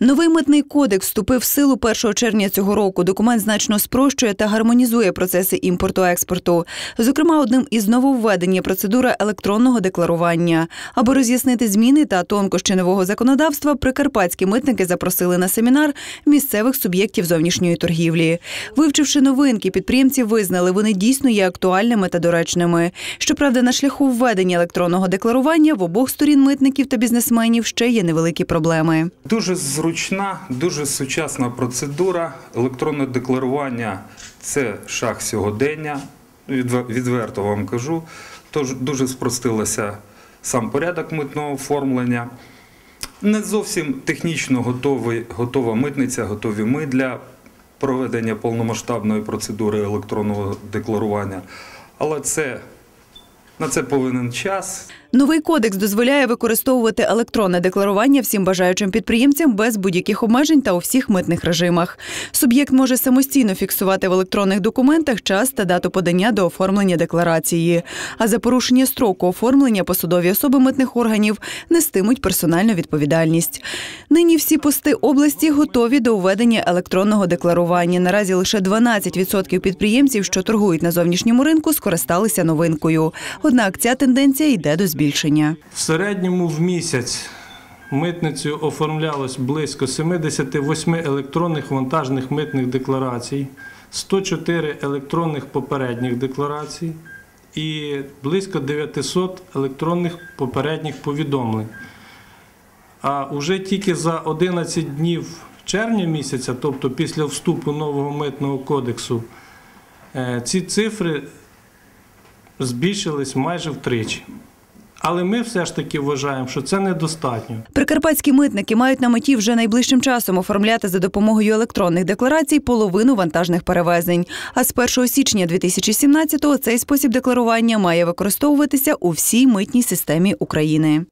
Новий митний кодекс вступив в силу 1 червня цього року. Документ значно спрощує та гармонізує процеси імпорту-експорту. Зокрема, одним із нововведень є процедура електронного декларування. Аби роз'яснити зміни та тонкощі нового законодавства, прикарпатські митники запросили на семінар місцевих суб'єктів зовнішньої торгівлі. Вивчивши новинки, підприємці визнали, вони дійсно є актуальними та доречними. Щоправда, на шляху введення електронного декларування в обох сторін митників та бізнесменів ще є невеликі проблеми. Дуже зручна, дуже сучасна процедура. Електронне декларування це шаг сьогодення. Відверто вам кажу. Тож дуже спростилося сам порядок митного оформлення. Не зовсім технічно готовий, готова митниця, готові ми для проведення повномасштабної процедури електронного декларування. Але це, на це повинен час. Новий кодекс дозволяє використовувати електронне декларування всім бажаючим підприємцям без будь-яких обмежень та у всіх митних режимах. Суб'єкт може самостійно фіксувати в електронних документах час та дату подання до оформлення декларації. А за порушення строку оформлення посадові особи митних органів нестимуть персональну відповідальність. Нині всі пости області готові до введення електронного декларування. Наразі лише 12% підприємців, що торгують на зовнішньому ринку, скористалися новинкою. Однак ця тенденція йде до збільшення. В середньому в місяць митницею оформлялось близько 78 електронних вантажних митних декларацій, 104 електронних попередніх декларацій і близько 900 електронних попередніх повідомлень. А вже тільки за 11 днів червня місяця, тобто після вступу нового митного кодексу, е, ці цифри збільшились майже втричі. Але ми все ж таки вважаємо, що це недостатньо. Прикарпатські митники мають на меті вже найближчим часом оформляти за допомогою електронних декларацій половину вантажних перевезень. А з 1 січня 2017-го цей спосіб декларування має використовуватися у всій митній системі України.